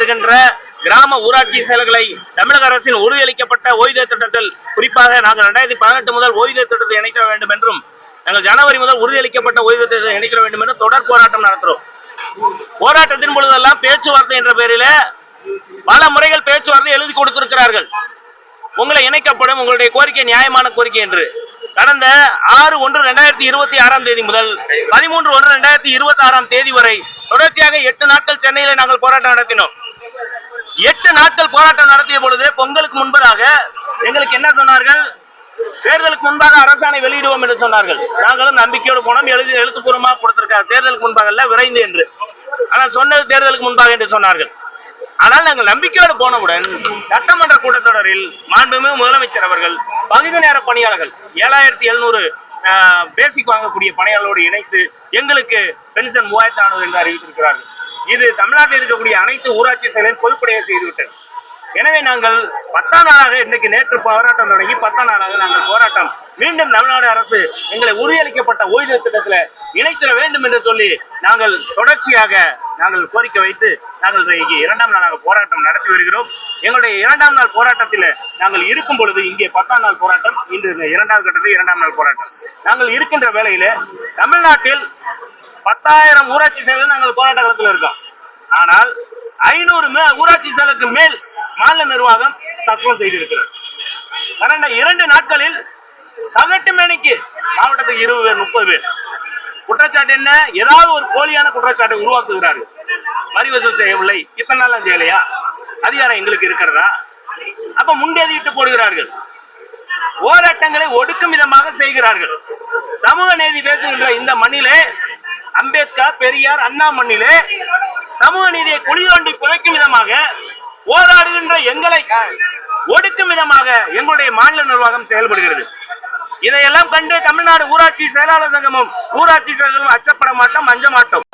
வருகின்ற கிராம ஊராட்சி செயல்களை தமிழக அரசின் உறுதியளிக்கப்பட்ட ஓய்வூதிய திட்டத்தில் குறிப்பாக நாங்கள் ரெண்டாயிரத்தி பதினெட்டு முதல் ஓய்வூதிய திட்டத்தை இணைக்க வேண்டும் என்றும் நாங்கள் ஜனவரி முதல் உறுதியளிக்கப்பட்ட ஓய்வூதிய திட்டத்தை இணைக்க வேண்டும் என்று தொடர் போராட்டம் நடத்துகிறோம் போராட்டத்தின் பொழுதெல்லாம் பேச்சுவார்த்தை என்ற பெயரில பல முறைகள் பேச்சுவார்த்தை எழுதி கொடுத்திருக்கிறார்கள். உங்களை இணைக்கப்படும் உங்களுடைய கோரிக்கை நியாயமான கோரிக்கை என்று. கடந்த ஆறு ஒன்று ரெண்டாயிரத்தி இருபத்தி ஆறாம் தேதி முதல் பதிமூன்று ஒன்று ரெண்டாயிரத்தி இருபத்தி ஆறாம் தேதி வரை தொடர்ச்சியாக எட்டு நாட்கள் சென்னையில நாங்கள் போராட்டம் நடத்தினோம். எட்டு நாட்கள் போராட்டம் நடத்திய பொழுது பொங்கலுக்கு முன்பதாக எங்களுக்கு என்ன சொன்னார்கள்? தேர்தலுக்கு முன்பாக அரசாணை வெளியிடுவோம் என்று சொன்னார்கள். நாங்களும் நம்பிக்கையோடு போனோம். எழுதி எழுத்துப்பூர்வமாக கொடுத்திருக்காங்க தேர்தலுக்கு முன்பாக அல்ல விரைந்து என்று. ஆனால் சொன்னது தேர்தலுக்கு முன்பாக என்று சொன்னார்கள். ஆனால் நாங்கள் நம்பிக்கையோடு போனவுடன் சட்டமன்ற கூட்டத்தொடரில் மாண்புமிகு முதலமைச்சர் அவர்கள் பகுதி நேர பணியாளர்கள் ஏழாயிரத்தி எழுநூறு பேசிக் வாங்கக்கூடிய பணியாளர்களோடு இணைத்து எங்களுக்கு பென்ஷன் மூவாயிரத்தி நானூறு என்று அறிவித்திருக்கிறார்கள். இது தமிழ்நாட்டில் இருக்கக்கூடிய அனைத்து ஊராட்சி செயலையும் பொதுப்படைய செய்துவிட்டது. எனவே நாங்கள் பத்தாம் நாளாக இன்னைக்கு நேற்று போராட்டம் தொடங்கி பத்தாம் நாளாக நாங்கள் போராட்டம். மீண்டும் தமிழ்நாடு அரசு எங்களை உறுதியளிக்கப்பட்ட ஓய்வு திட்டத்தில் இணைத்திட வேண்டும் என்று சொல்லி நாங்கள் தொடர்ச்சியாக நாங்கள் கோரிக்கை வைத்து நாங்கள் இன்றைக்கு இரண்டாம் நாளாக போராட்டம் நடத்தி வருகிறோம். எங்களுடைய இரண்டாம் நாள் போராட்டத்தில் நாங்கள் இருக்கும் பொழுது இங்கே பத்தாம் நாள் போராட்டம் இன்று இரண்டாவது கட்டத்தில் இரண்டாம் நாள் போராட்டம். நாங்கள் இருக்கின்ற வேளையில தமிழ்நாட்டில் பத்தாயிரம் ஊராட்சி செயல்கள் நாங்கள் போராட்ட களத்தில் இருக்கோம். ஆனால் ஐநூறு ஊராட்சி செயலுக்கு மேல் மாநில நிர்வாகம் சஸ்பெண்ட் செய்திருக்கிறது. கடந்த இரண்டு நாட்களில் சகட்டு மேனிக்கு மாவட்டத்துக்கு இருபது பேர் முப்பது பேர். குற்றச்சாட்டு என்ன? ஏதாவது ஒரு போலியான குற்றச்சாட்டை உருவாக்குகிறார்கள். வரி வசூல் செய்யவில்லை. இத்தனை நாள் செய்யலையா? அதிகாரம் எங்களுக்கு இருக்கிறதா? அப்ப முண்டேதிட்டு போடுகிறார்கள். போராட்டங்களை ஒடுக்கும் விதமாக செய்கிறார்கள். சமூக நீதி பேசுகின்ற இந்த மண்ணிலே அம்பேத்கர் பெரியார் அண்ணா மண்ணிலே சமூக நீதியை குழி தோண்டி புதைக்கும் விதமாக போராடுகின்ற எங்களை ஒடுக்கும் விதமாக எங்களுடைய மாநில நிர்வாகம் செயல்படுகிறது. இதையெல்லாம் கண்டு தமிழ்நாடு ஊராட்சி செயலாளர் சங்கமும் ஊராட்சி செயலரும் அச்சப்பட மாட்டோம் அஞ்ச மாட்டோம்.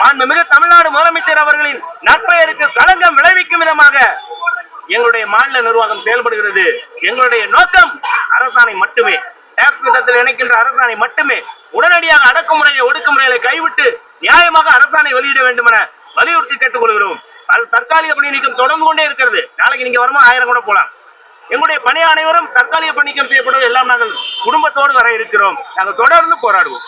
மாண்புமிகு தமிழ்நாடு முதலமைச்சர் அவர்களின் நற்பெயருக்கு களங்கம் விளைவிக்கும் விதமாக எங்களுடைய மாநில நிர்வாகம் செயல்படுகிறது. எங்களுடைய நோக்கம் அரசாணை மட்டுமே. டேக்ஸ் இணைக்கின்ற அரசாணை மட்டுமே உடனடியாக அடக்குமுறையை ஒடுக்குமுறைகளை கைவிட்டு நியாயமாக அரசாணை வெளியிட வேண்டும் என வலியுறுத்தி கேட்டுக் கொள்கிறோம் அது தற்காலிக பணி நீக்கம் தொடர்ந்து கொண்டே இருக்கிறது. நாளைக்கு நீங்க வருமா ஆயிரம் கூட போலாம். எங்களுடைய பணி அனைவரும் தற்காலிக பணி நீக்கம் செய்யப்படுவது எல்லாம் நாங்கள் குடும்பத்தோடு வர இருக்கிறோம். நாங்கள் தொடர்ந்து போராடுவோம்.